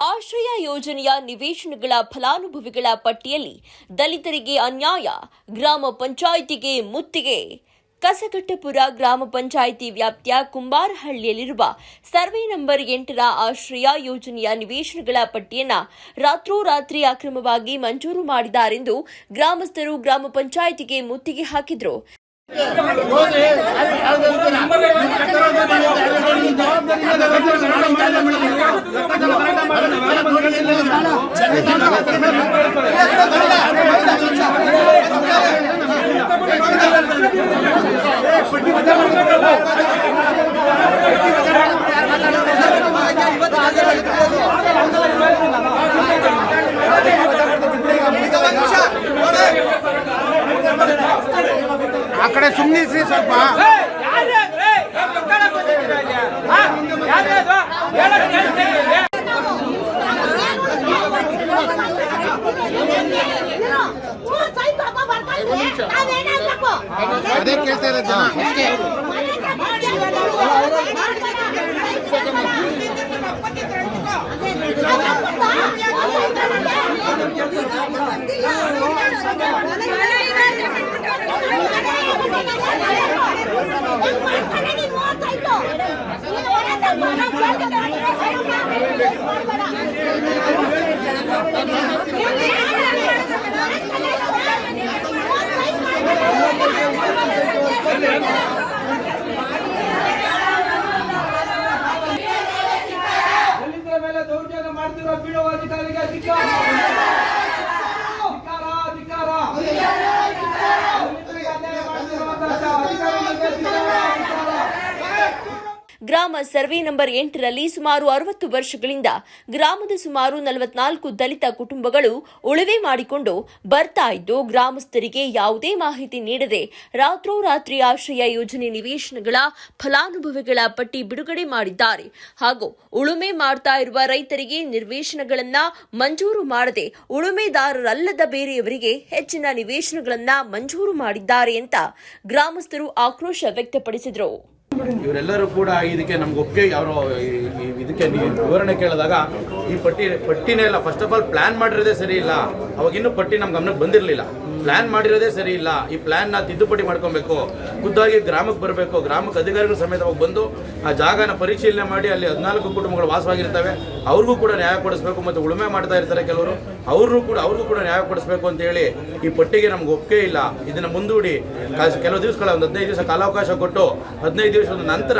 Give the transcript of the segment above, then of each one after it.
ಆಶ್ರಯ ಯೋಜನೆಯ ನಿವೇಶನಗಳ ಫಲಾನುಭವಿಗಳ ಪಟ್ಟಿಯಲ್ಲಿ ದಲಿತರಿಗೆ ಅನ್ಯಾಯ, ಗ್ರಾಮ ಪಂಚಾಯಿತಿಗೆ ಮುತ್ತಿಗೆ ಕಸಗಟ್ಟಪುರ ಗ್ರಾಮ ಪಂಚಾಯಿತಿ ವ್ಯಾಪ್ತಿಯ ಕುಂಬಾರಹಳ್ಳಿಯಲ್ಲಿರುವ ಸರ್ವೆ ನಂಬರ್ ಎಂಟರ ಆಶ್ರಯ ಯೋಜನೆಯ ನಿವೇಶನಗಳ ಪಟ್ಟಿಯನ್ನು ರಾತ್ರೋರಾತ್ರಿ ಅಕ್ರಮವಾಗಿ ಮಂಜೂರು ಮಾಡಿದ್ದಾರೆಂದು ಗ್ರಾಮಸ್ಥರು ಗ್ರಾಮ ಪಂಚಾಯಿತಿಗೆ ಮುತ್ತಿಗೆ ಹಾಕಿದ್ರು. ಆ ಸುಮ್ಮನಿಸ್ರಿ ಸ್ವಲ್ಪ. ಅದೇ ಕೇಳ್ತಾ ಇರೋದು ಜನ. ದೌರ್ಜನ್ಯ ಮಾಡ್ತಿರೋ ಬಿಡೋ ಅಧಿಕಾರಿಗೆ ಧಿಕ್ಕಾರ ಗ್ರಾಮ ಸರ್ವೆ ನಂಬರ್ ಎಂಟರಲ್ಲಿ ಸುಮಾರು ಅರವತ್ತು ವರ್ಷಗಳಿಂದ ಗ್ರಾಮದ ಸುಮಾರು ನಲವತ್ನಾಲ್ಕು ದಲಿತ ಕುಟುಂಬಗಳು ಉಳುವೆ ಮಾಡಿಕೊಂಡು ಬರ್ತಾ ಇದ್ದು ಗ್ರಾಮಸ್ಥರಿಗೆ ಯಾವುದೇ ಮಾಹಿತಿ ನೀಡದೆ ರಾತ್ರೋರಾತ್ರಿ ಆಶ್ರಯ ಯೋಜನೆ ನಿವೇಶನಗಳ ಫಲಾನುಭವಿಗಳ ಪಟ್ಟಿ ಬಿಡುಗಡೆ ಮಾಡಿದ್ದಾರೆ. ಹಾಗೂ ಉಳುಮೆ ಮಾಡ್ತಾ ಇರುವ ರೈತರಿಗೆ ನಿರ್ವೇಶನಗಳನ್ನು ಮಂಜೂರು ಮಾಡದೆ ಉಳುಮೆದಾರರಲ್ಲದ ಬೇರೆಯವರಿಗೆ ಹೆಚ್ಚಿನ ನಿವೇಶನಗಳನ್ನು ಮಂಜೂರು ಮಾಡಿದ್ದಾರೆ ಅಂತ ಗ್ರಾಮಸ್ಥರು ಆಕ್ರೋಶ ವ್ಯಕ್ತಪಡಿಸಿದರು. ಇವರೆಲ್ಲರೂ ಕೂಡ ಇದಕ್ಕೆ ನಮ್ಗೆ ಒಪ್ಪಿಗೆ ಅವರು ಇದಕ್ಕೆ ವಿವರಣೆ ಕೇಳಿದಾಗ ಈ ಪಟ್ಟಿ ಪಟ್ಟಿನೇ ಇಲ್ಲ. ಫಸ್ಟ್ ಆಫ್ ಆಲ್ ಪ್ಲಾನ್ ಮಾಡಿರೋದೇ ಸರಿ ಇಲ್ಲ. ಅವಾಗಿನ್ನೂ ಪಟ್ಟಿ ನಮ್ಮ ಗಮನಕ್ಕೆ ಬಂದಿರಲಿಲ್ಲ. ಪ್ಲಾನ್ ಮಾಡಿರೋದೇ ಸರಿ ಇಲ್ಲ. ಈ ನಾ ತಿದ್ದುಪಡಿ ಮಾಡ್ಕೊಬೇಕು. ಖುದ್ದಾಗಿ ಗ್ರಾಮಕ್ಕೆ ಬರಬೇಕು. ಗ್ರಾಮಕ್ಕೆ ಅಧಿಕಾರಿಗಳು ಸಮೇತವಾಗಿ ಬಂದು ಆ ಜಾಗನ ಪರಿಶೀಲನೆ ಮಾಡಿ ಅಲ್ಲಿ ಹದಿನಾಲ್ಕು ಕುಟುಂಬಗಳು ವಾಸವಾಗಿರ್ತವೆ. ಅವ್ರಿಗೂ ಕೂಡ ನ್ಯಾಯ ಕೊಡಿಸ್ಬೇಕು ಮತ್ತು ಉಳುಮೆ ಮಾಡ್ತಾ ಇರ್ತಾರೆ ಕೆಲವರು. ಅವ್ರಿಗೂ ಕೂಡ ಅವ್ರಿಗೂ ಕೂಡ ನ್ಯಾಯ ಕೊಡಿಸ್ಬೇಕು ಅಂತ ಹೇಳಿ ಈ ಪಟ್ಟಿಗೆ ನಮ್ಗೆ ಒಪ್ಪೇ ಇಲ್ಲ. ಇದನ್ನ ಮುಂದೂಡಿ. ಕೆಲವು ದಿವಸಗಳ ಒಂದು ಹದಿನೈದು ದಿವಸ ಕಾಲಾವಕಾಶ ಕೊಟ್ಟು ಹದಿನೈದು ದಿವಸದ ನಂತರ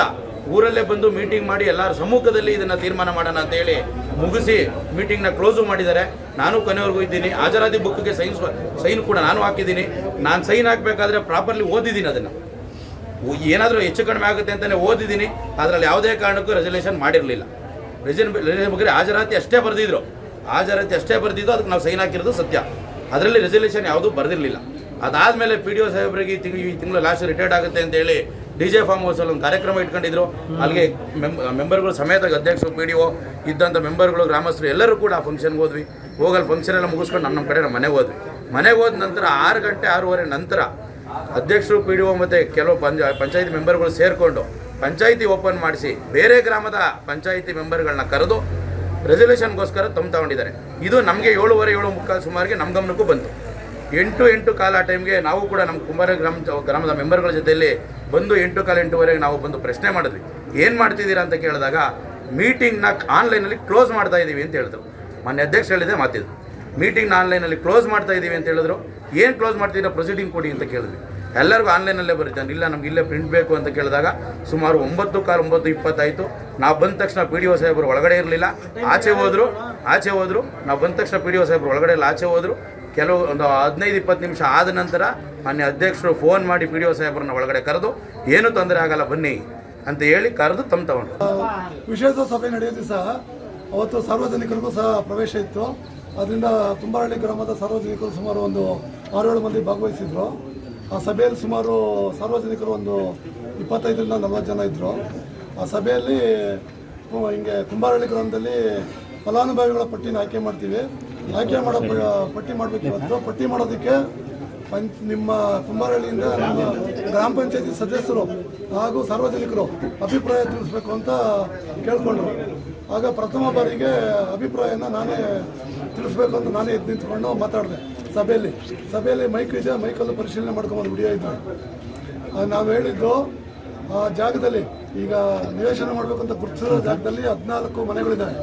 ಊರಲ್ಲೇ ಬಂದು ಮೀಟಿಂಗ್ ಮಾಡಿ ಎಲ್ಲರ ಸಮ್ಮುಖದಲ್ಲಿ ಇದನ್ನ ತೀರ್ಮಾನ ಮಾಡೋಣ ಅಂತ ಹೇಳಿ ಮುಗಿಸಿ ಮೀಟಿಂಗ್ನ ಕ್ಲೋಸು ಮಾಡಿದ್ದಾರೆ. ನಾನು ಕೊನೆವರೆಗೂ ಇದ್ದೀನಿ. ಹಾಜರಾತಿ ಬುಕ್ಗೆ ಸೈನ್ ಸೈನ್ ಕೂಡ ನಾನು ಹಾಕಿದ್ದೀನಿ. ನಾನು ಸೈನ್ ಹಾಕಬೇಕಾದ್ರೆ ಪ್ರಾಪರ್ಲಿ ಓದಿದ್ದೀನಿ ಅದನ್ನು. ಏನಾದರೂ ಹೆಚ್ಚು ಕಡಿಮೆ ಆಗುತ್ತೆ ಅಂತಲೇ ಓದಿದ್ದೀನಿ. ಅದರಲ್ಲಿ ಯಾವುದೇ ಕಾರಣಕ್ಕೂ ರೆಸಲ್ಯೂಷನ್ ಮಾಡಿರಲಿಲ್ಲ. ರೆಸನ್ ಬಗ್ಗೆ ಹಾಜರಾತಿ ಅಷ್ಟೇ ಬರೆದಿದ್ರು. ಹಾಜರಾತಿ ಅಷ್ಟೇ ಬರೆದಿದ್ದು ಅದಕ್ಕೆ ನಾವು ಸೈನ್ ಹಾಕಿರೋದು ಸತ್ಯ. ಅದರಲ್ಲಿ ರೆಸಲ್ಯೂಷನ್ ಯಾವುದೂ ಬರೆದಿರಲಿಲ್ಲ. ಅದಾದಮೇಲೆ ಪಿ ಡಿ ಒ ಸಾಹೇಬರಿಗೆ ಈ ತಿಂಗಳು ಈ ತಿಂಗಳು ಲಾಸ್ಟ್ ರಿಟೈರ್ಡ್ ಆಗುತ್ತೆ ಅಂತ ಹೇಳಿ ಡಿ ಜೆ ಫಾರ್ಮ್ ಹೌಸಲ್ಲಿ ಒಂದು ಕಾರ್ಯಕ್ರಮ ಇಟ್ಕೊಂಡಿದ್ರು. ಅಲ್ಲಿಗೆ ಮೆಂಬರ್ಗಳು ಸಮೇತ ಅಧ್ಯಕ್ಷರು ಪಿ ಡಿ ಒ ಇದ್ದಂಥ ಮೆಂಬರ್ಗಳು ಗ್ರಾಮಸ್ಥರು ಎಲ್ಲರೂ ಕೂಡ ಆ ಫಂಕ್ಷನ್ಗೆ ಹೋದ್ವಿ. ಹೋಗಲ್ಲಿ ಫಂಕ್ಷನ್ ಎಲ್ಲ ಮುಗಿಸ್ಕೊಂಡು ನಮ್ಮ ನಮ್ಮ ಕಡೆ ನಮ್ಮ ಮನೆಗೆ ಹೋದ್ವಿ. ಮನೆಗೆ ಹೋದ ನಂತರ ಆರು ಗಂಟೆ ಆರೂವರೆ ನಂತರ ಅಧ್ಯಕ್ಷರು ಪಿ ಡಿ ಒ ಮತ್ತು ಕೆಲವು ಪಂಚ ಪಂಚಾಯತಿ ಮೆಂಬರ್ಗಳು ಸೇರಿಕೊಂಡು ಪಂಚಾಯಿತಿ ಓಪನ್ ಮಾಡಿಸಿ ಬೇರೆ ಗ್ರಾಮದ ಪಂಚಾಯಿತಿ ಮೆಂಬರ್ಗಳನ್ನ ಕರೆದು ರೆಸಲ್ಯೂಷನ್ಗೋಸ್ಕರ ತಮ್ಮ ತಗೊಂಡಿದ್ದಾರೆ ಇದು ನಮಗೆ ಏಳುವರೆ ಏಳು ಮುಕ್ಕಾಲು ಸುಮಾರಿಗೆ ನಮ್ಮ ಗಮನಕ್ಕೂ ಬಂತು. ಎಂಟು ಎಂಟು ಕಾಲ ಟೈಮ್ಗೆ ನಾವು ಕೂಡ ನಮ್ಮ ಕುಂಬಾರ ಗ್ರಾಮ ಗ್ರಾಮದ ಮೆಂಬರ್ಗಳ ಜೊತೆಯಲ್ಲಿ ಬಂದು ಎಂಟು ಕಾಲ ಎಂಟುವರೆಗೆ ನಾವು ಬಂದು ಪ್ರಶ್ನೆ ಮಾಡಿದ್ವಿ. ಏನು ಮಾಡ್ತಿದ್ದೀರಾ ಅಂತ ಕೇಳಿದಾಗ ಮೀಟಿಂಗ್ನ ಆನ್ಲೈನಲ್ಲಿ ಕ್ಲೋಸ್ ಮಾಡ್ತಾ ಇದ್ದೀವಿ ಅಂತ ಹೇಳಿದ್ರು. ಮೊನ್ನೆ ಅಧ್ಯಕ್ಷ ಹೇಳಿದೆ ಮಾತಿದ್ರು ಮೀಟಿಂಗ್ನ ಆನ್ಲೈನಲ್ಲಿ ಕ್ಲೋಸ್ ಮಾಡ್ತಾ ಇದ್ದೀವಿ ಅಂತ ಹೇಳಿದ್ರು. ಏನು ಕ್ಲೋಸ್ ಮಾಡ್ತಿದ್ದೀರಾ ಪ್ರೊಸೀಡಿಂಗ್ ಕೊಡಿ ಅಂತ ಕೇಳಿದ್ವಿ. ಎಲ್ಲರಿಗೂ ಆನ್ಲೈನಲ್ಲೇ ಬರುತ್ತೆ. ಇಲ್ಲ, ನಮ್ಗೆ ಇಲ್ಲೇ ಪ್ರಿಂಟ್ ಬೇಕು ಅಂತ ಕೇಳಿದಾಗ ಸುಮಾರು ಒಂಬತ್ತು ಕಾಲು ಒಂಬತ್ತು ಇಪ್ಪತ್ತಾಯಿತು. ನಾವು ಬಂದ ತಕ್ಷಣ ಪಿ ಡಿ ಒ ಸಾಹೇಬರು ಒಳಗಡೆ ಇರಲಿಲ್ಲ. ಆಚೆ ಹೋದರು ಆಚೆ ಹೋದರು. ನಾವು ಬಂದ ತಕ್ಷಣ ಪಿ ಡಿ ಒ ಸಾಹೇಬರು ಒಳಗಡೆ ಇಲ್ಲ, ಆಚೆ ಹೋದರು. ಕೆಲವು ಒಂದು ಹದಿನೈದು, ಇಪ್ಪತ್ತು ನಿಮಿಷ ಆದ ನಂತರ ಮಾನ್ಯ ಅಧ್ಯಕ್ಷರು ಫೋನ್ ಮಾಡಿ ಪಿ ಡಿ ಒ ಸಾಹೇಬ್ರನ್ನ ಒಳಗಡೆ ಕರೆದು, ಏನೂ ತೊಂದರೆ ಆಗಲ್ಲ, ಬನ್ನಿ ಅಂತ ಹೇಳಿ ಕರೆದು ತಮ್ಮ ತಗೊಂಡು ವಿಶೇಷ ಸಭೆ ನಡೆಯೋದು ಸಹ ಅವತ್ತು ಸಾರ್ವಜನಿಕರಿಗೂ ಸಹ ಪ್ರವೇಶ ಇತ್ತು. ಅದರಿಂದ ತುಂಬಾರಳ್ಳಿ ಗ್ರಾಮದ ಸಾರ್ವಜನಿಕರು ಸುಮಾರು ಒಂದು ಆರೇಳು ಮಂದಿ ಭಾಗವಹಿಸಿದ್ರು. ಆ ಸಭೆಯಲ್ಲಿ ಸುಮಾರು ಸಾರ್ವಜನಿಕರು ಒಂದು ಇಪ್ಪತ್ತೈದರಿಂದ ನಲವತ್ತು ಜನ ಇದ್ದರು ಆ ಸಭೆಯಲ್ಲಿ ಹಿಂಗೆ ಕುಂಬಾರಳ್ಳಿ ಗ್ರಾಮದಲ್ಲಿ ಫಲಾನುಭವಿಗಳ ಪಟ್ಟಿನ ಆಯ್ಕೆ ಮಾಡ್ತೀವಿ. ಆಯ್ಕೆ ಮಾಡೋ ಪಟ್ಟಿ ಮಾಡಬೇಕು ಇವತ್ತು. ಪಟ್ಟಿ ಮಾಡೋದಕ್ಕೆ ಪಂಚ್, ನಿಮ್ಮ ಕುಂಬಾರಳ್ಳಿಯಿಂದ ನಮ್ಮ ಗ್ರಾಮ ಪಂಚಾಯತಿ ಸದಸ್ಯರು ಹಾಗೂ ಸಾರ್ವಜನಿಕರು ಅಭಿಪ್ರಾಯ ತಿಳಿಸ್ಬೇಕು ಅಂತ ಕೇಳಿಕೊಂಡ್ರು. ಆಗ ಪ್ರಥಮ ಬಾರಿಗೆ ಅಭಿಪ್ರಾಯನ ನಾನೇ ತಿಳಿಸ್ಬೇಕು ಅಂತ ನಾನೇ ಎದ್ದು ನಿಂತ್ಕೊಂಡು ಮಾತಾಡಿದೆ ಸಭೆಯಲ್ಲಿ. ಸಭೆಯಲ್ಲಿ ಮೈಕ್ ಇದೆ, ಮೈಕಲ್ಲೂ ಪರಿಶೀಲನೆ ಮಾಡ್ಕೊಂಬಂದು ವಿಡಿಯೋ ಇದ್ದು ನಾವು ಹೇಳಿದ್ದು ಆ ಜಾಗದಲ್ಲಿ ಈಗ ನಿವೇಶನ ಮಾಡಬೇಕಂತ ಗುರುತಿಸಿರೋ ಜಾಗದಲ್ಲಿ ಹದಿನಾಲ್ಕು ಮನೆಗಳಿದ್ದಾವೆ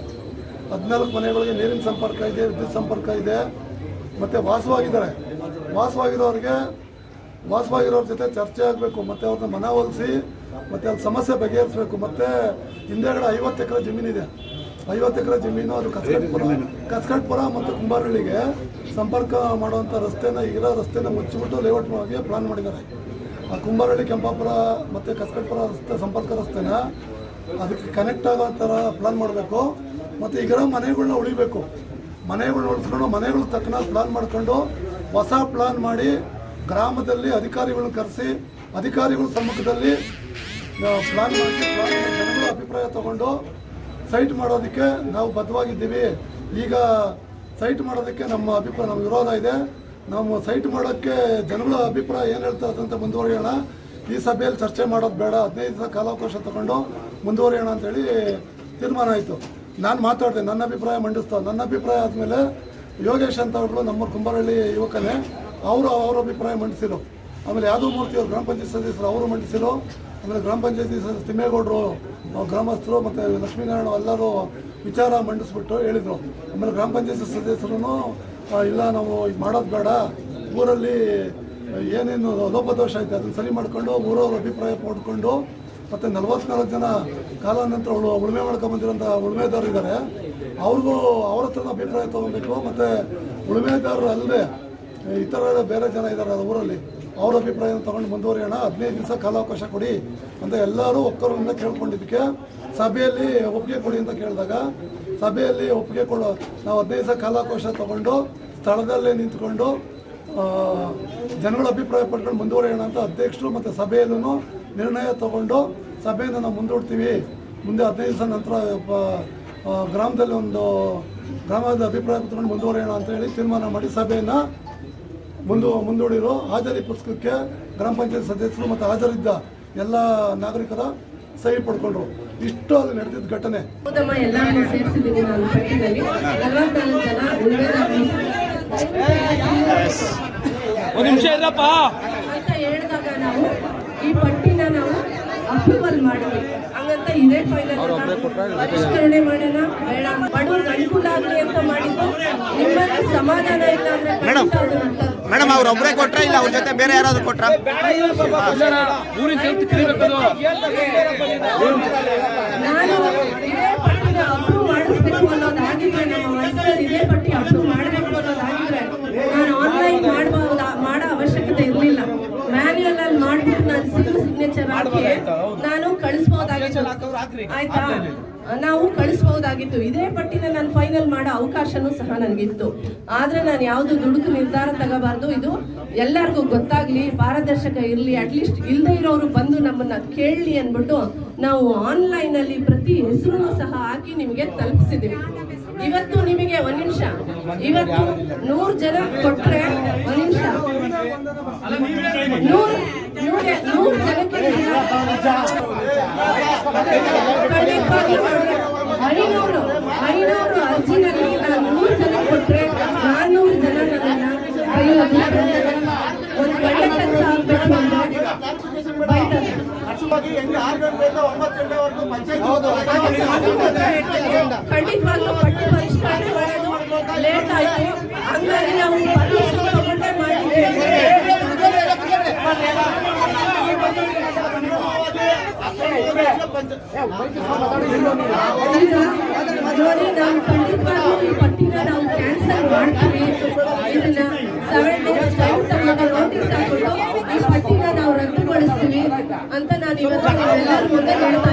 ಹದಿನಾಲ್ಕು ಮನೆಗಳಿಗೆ ನೀರಿನ ಸಂಪರ್ಕ ಇದೆ ವಿದ್ಯುತ್ ಸಂಪರ್ಕ ಇದೆ. ಮತ್ತು ವಾಸವಾಗಿದ್ದಾರೆ. ವಾಸವಾಗಿರೋರಿಗೆ ವಾಸವಾಗಿರೋರ ಜೊತೆ ಚರ್ಚೆ ಆಗಬೇಕು. ಮತ್ತು ಅವ್ರನ್ನ ಮನ ಒಲಿಸಿ ಮತ್ತು ಅಲ್ಲಿ ಸಮಸ್ಯೆ ಬಗೆಹರಿಸಬೇಕು. ಮತ್ತು ಹಿಂದೆಗಡೆ ಐವತ್ತು ಎಕರೆ ಜಮೀನಿದೆ ಐವತ್ತು ಎಕರೆ ಜಮೀನು ಅದು ಕಸ್ಕಟ್ಪುರ. ಕಸ್ಕಟ್ಪುರ ಮತ್ತು ಕುಂಬಾರಳ್ಳಿಗೆ ಸಂಪರ್ಕ ಮಾಡುವಂಥ ರಸ್ತೆನ ಇರೋ ರಸ್ತೆನ ಮುಚ್ಚಿಬಿಟ್ಟು ಲೇಔಟ್ ಮಾಡಿ ಪ್ಲಾನ್ ಮಾಡಿದ್ದಾರೆ. ಆ ಕುಂಬಾರಳ್ಳಿ ಕೆಂಪಾಪುರ ಮತ್ತು ಕಸ್ಕಟ್ಪುರ ರಸ್ತೆ ಸಂಪರ್ಕ ರಸ್ತೆನ ಅದಕ್ಕೆ ಕನೆಕ್ಟ್ ಆಗೋ ಥರ ಪ್ಲಾನ್ ಮಾಡಬೇಕು. ಮತ್ತು ಈಗ ಮನೆಗಳನ್ನ ಉಳಿಬೇಕು. ಮನೆಗಳನ್ನ ಉಳಿಸ್ಕೊಂಡು ಮನೆಗಳ ತಕ್ಕನ ಪ್ಲಾನ್ ಮಾಡಿಕೊಂಡು ಹೊಸ ಪ್ಲಾನ್ ಮಾಡಿ ಗ್ರಾಮದಲ್ಲಿ ಅಧಿಕಾರಿಗಳನ್ನ ಕರೆಸಿ ಅಧಿಕಾರಿಗಳ ಸಮ್ಮುಖದಲ್ಲಿ ಪ್ಲಾನ್ ಮಾಡಿ ಜನಗಳ ಅಭಿಪ್ರಾಯ ತಗೊಂಡು ಸೈಟ್ ಮಾಡೋದಕ್ಕೆ ನಾವು ಬದ್ಧವಾಗಿದ್ದೀವಿ. ಈಗ ಸೈಟ್ ಮಾಡೋದಕ್ಕೆ ನಮ್ಮ ಅಭಿಪ್ರಾಯ, ನಮ್ಮ ವಿರೋಧ ಇದೆ. ನಾವು ಸೈಟ್ ಮಾಡೋಕ್ಕೆ ಜನಗಳ ಅಭಿಪ್ರಾಯ ಏನು ಹೇಳ್ತಾರೆ ಅಂತ ಮುಂದುವರಿಯೋಣ. ಈ ಸಭೆಯಲ್ಲಿ ಚರ್ಚೆ ಮಾಡೋದು ಬೇಡ. ಹದಿನೈದು ದಿವಸ ಕಾಲಾವಕಾಶ ತಗೊಂಡು ಮುಂದುವರಿಯೋಣ ಅಂತೇಳಿ ತೀರ್ಮಾನ ಆಯಿತು. ನಾನು ಮಾತಾಡಿದೆ ನನ್ನ ಅಭಿಪ್ರಾಯ ಮಂಡಿಸ್ತಾ, ನನ್ನ ಅಭಿಪ್ರಾಯ ಆದಮೇಲೆ ಯೋಗೇಶ್ ಅಂತ ಅವರು ನಮ್ಮ ಕುಂಬಾರಳ್ಳಿ ಯುವಕನೇ, ಅವರು ಅವರ ಅಭಿಪ್ರಾಯ ಮಂಡಿಸಿರು ಆಮೇಲೆ ಯಾದವ್ ಮೂರ್ತಿ ಅವರು ಗ್ರಾಮ ಪಂಚಾಯತ್ ಸದಸ್ಯರು ಅವರು ಮಂಡಿಸಿರು ಆಮೇಲೆ ಗ್ರಾಮ ಪಂಚಾಯತಿ ಸದಸ್ಯ ತಿಮ್ಮೇಗೌಡರು ಗ್ರಾಮಸ್ಥರು ಮತ್ತು ಲಕ್ಷ್ಮೀನಾರಾಯಣ ಎಲ್ಲರೂ ವಿಚಾರ ಮಂಡಿಸ್ಬಿಟ್ಟು ಹೇಳಿದರು. ಆಮೇಲೆ ಗ್ರಾಮ ಪಂಚಾಯತಿ ಸದಸ್ಯರು ಇಲ್ಲ ನಾವು ಇದು ಮಾಡೋದು ಬೇಡ, ಊರಲ್ಲಿ ಏನೇನು ಲೋಪದೋಷ ಐತೆ, ಅದನ್ನು ಸರಿ ಮಾಡಿಕೊಂಡು ಊರವ್ರ ಅಭಿಪ್ರಾಯ ಪಡ್ಕೊಂಡು ಮತ್ತು ನಲವತ್ನಾಲ್ಕು ಜನ ಕಾಲಾನಂತರ ಅವಳು ಉಳುಮೆ ಮಾಡ್ಕೊಂಬಂದಿರೋಂಥ ಉಳುಮೆದಾರರು ಇದ್ದಾರೆ. ಅವ್ರಿಗೂ ಅವ್ರ ಹತ್ರ ಅಭಿಪ್ರಾಯ ತೊಗೊಬೇಕು. ಮತ್ತು ಉಳುಮೆದಾರರು ಅಲ್ಲದೆ ಇತರ ಬೇರೆ ಜನ ಇದ್ದಾರೆ ಊರಲ್ಲಿ. ಅವ್ರ ಅಭಿಪ್ರಾಯ ತಗೊಂಡು ಮುಂದುವರಿಯೋಣ. ಹದಿನೈದು ದಿವಸ ಕಾಲಾವಕಾಶ ಕೊಡಿ ಅಂತ ಎಲ್ಲರೂ ಒಕ್ಕರಿಂದ ಕೇಳ್ಕೊಂಡಿದ್ದಕ್ಕೆ. ಸಭೆಯಲ್ಲಿ ಒಪ್ಪಿಗೆ ಕೊಡಿ ಅಂತ ಕೇಳಿದಾಗ ಸಭೆಯಲ್ಲಿ ಒಪ್ಪಿಗೆ ಕೊಡು ನಾವು ಹದಿನೈದು ದಿವಸ ಕಾಲಾವಕಾಶ ತಗೊಂಡು ಸ್ಥಳದಲ್ಲೇ ನಿಂತ್ಕೊಂಡು ಜನಗಳ ಅಭಿಪ್ರಾಯ ಪಡ್ಕೊಂಡು ಮುಂದುವರಿಯೋಣ ಅಂತ ಅಧ್ಯಕ್ಷರು ಮತ್ತು ಸಭೆಯಲ್ಲೂ ನಿರ್ಣಯ ತಗೊಂಡು ಸಭೆಯನ್ನು ನಾವು ಮುಂದೂಡ್ತೀವಿ. ಮುಂದೆ ಹದಿನೈದು ದಿವಸ ನಂತರ ಗ್ರಾಮದಲ್ಲಿ ಒಂದು ಗ್ರಾಮದ ಅಭಿಪ್ರಾಯ ಪಡ್ಕೊಂಡು ಮುಂದುವರಿಯೋಣ ಅಂತ ಹೇಳಿ ತೀರ್ಮಾನ ಮಾಡಿ ಸಭೆಯನ್ನು ಮುಂದು ಮುಂದೂಡಿರು ಹಾಜರಿ ಪುಸ್ತಕಕ್ಕೆ ಗ್ರಾಮ ಪಂಚಾಯತ್ ಸದಸ್ಯರು ಮತ್ತು ಹಾಜರಿದ್ದ ಎಲ್ಲ ನಾಗರಿಕರ ಸಹಿ ಪಡ್ಕೊಂಡ್ರು. ಇಷ್ಟು ಅಲ್ಲಿ ನಡೆದಿದ್ದ ಘಟನೆ. ನಿಮಿಷ ಎಲ್ಲರನ್ನು ಸೇರಿಸಿದ್ದೀನಿ ನಾನು ಪಟ್ಟಿನಲ್ಲಿ ನಲವತ್ನಾಲ್ಕು ಜನ ಉಳ್ಮೆದಾರರು ಒಂದ್ ನಿಮಿಷ ಇರಪ್ಪ ಅಂತ ಹೇಳಿದಾಗ ನಾವು ಈ ಪಟ್ಟಿನ ನಾವು ಅಪ್ರೂವಲ್ ಮಾಡಿದ್ವಿ. ಹಂಗಂತ ಇದೇ ಫೈನಲ್ ಪರಿಷ್ಕರಣೆ ಮಾಡೋಣ. ಬೇಡ. ಬಡವ್ರಿಗೆ ಅನುಕೂಲ ಆಗಲಿ ಅಂತ ಮಾಡಿದ್ದು. ನಿಮ್ಮಲ್ಲಿ ಸಮಾಧಾನ ಇಲ್ಲ ಅಂದ್ರೆ ಮೇಡಮ್. ಅವ್ರ. ಮೇಡಮ್ ಅವ್ರು ಒಬ್ಬರೇ ಕೊಟ್ರ ಇಲ್ಲ? ಅವ್ರ ಜೊತೆ ಬೇರೆ ಯಾರಾದ್ರು ಕೊಟ್ರ? ನಾನು ನಾವು ಕಳಿಸ್ಬಹುದಾಗಿತ್ತು. ಇದೇ ಪಟ್ಟಿನ ನಾನು ಫೈನಲ್ ಮಾಡೋ ಅವಕಾಶನೂ ಸಹ ನನಗಿತ್ತು. ಆದರೆ ನಾನು ಯಾವುದು ದುಡುಕು ನಿರ್ಧಾರ ತಗೋಬಾರ್ದು ಇದು ಎಲ್ಲರಿಗೂ ಗೊತ್ತಾಗಲಿ ಪಾರದರ್ಶಕ ಇರಲಿ ಅಟ್ಲೀಸ್ಟ್ ಇಲ್ಲದೆ ಇರೋರು ಬಂದು ನಮ್ಮನ್ನು ಕೇಳಲಿ ಅಂದ್ಬಿಟ್ಟು ನಾವು ಆನ್ಲೈನಲ್ಲಿ ಪ್ರತಿ ಹೆಸರು ಸಹ ಹಾಕಿ ನಿಮಗೆ ತಲುಪಿಸಿದ್ದೀವಿ ಇವತ್ತು ನಿಮಗೆ ಒಂದು ನಿಮಿಷ. ಇವತ್ತು ನೂರು ಜನ ಕೊಟ್ಟರೆ ಒಂದು ನಿಮಿಷ. ನೂರು ನೂರ ನೂರು ಜನಕ್ಕೆ ಖಂಡಿತವಾಗಿ ಐನೂರು ಐನೂರು ಅರ್ಜಿನಲ್ಲಿ ನಾನು ನೂರು ಜನ ಕೊಟ್ರೆ ನಾನ್ನೂರು ಜನ ನನ್ನ ಒಂದು ಒಳ್ಳೆ ಕೆಲಸ ಆಗ್ಬೇಕು ಖಂಡಿತವಾಗ್ಲೂ ಪಟ್ಟಿ ಪರಿಷ್ಕರಣೆ ಮಾಡೋದು ಲೇಟ್ ಆಯ್ತು ಹಂಗಾಗಿ ನಾವು ಪರ್ಮಿಷನ್ ತಗೊಂಡೇ ನೋಡಿ ನಾವು ಈ ಪಟ್ಟಿನ ನಾವು ಕ್ಯಾನ್ಸಲ್ ಮಾಡ್ತೀವಿ ಇದನ್ನ ಸೆವೆನ್ ಡೇಸ್ ತಗೊಂಡು ನೋಟಿಸ್ ಹಾಕೊಂಡು ಈ ಪಟ್ಟಿನ ನಾವು ರದ್ದುಗೊಳಿಸ್ತೀವಿ ಅಂತ ನಾನು ಇವತ್ತು ಎಲ್ಲರ ಮುಂದೆ ಹೇಳ್ತಾ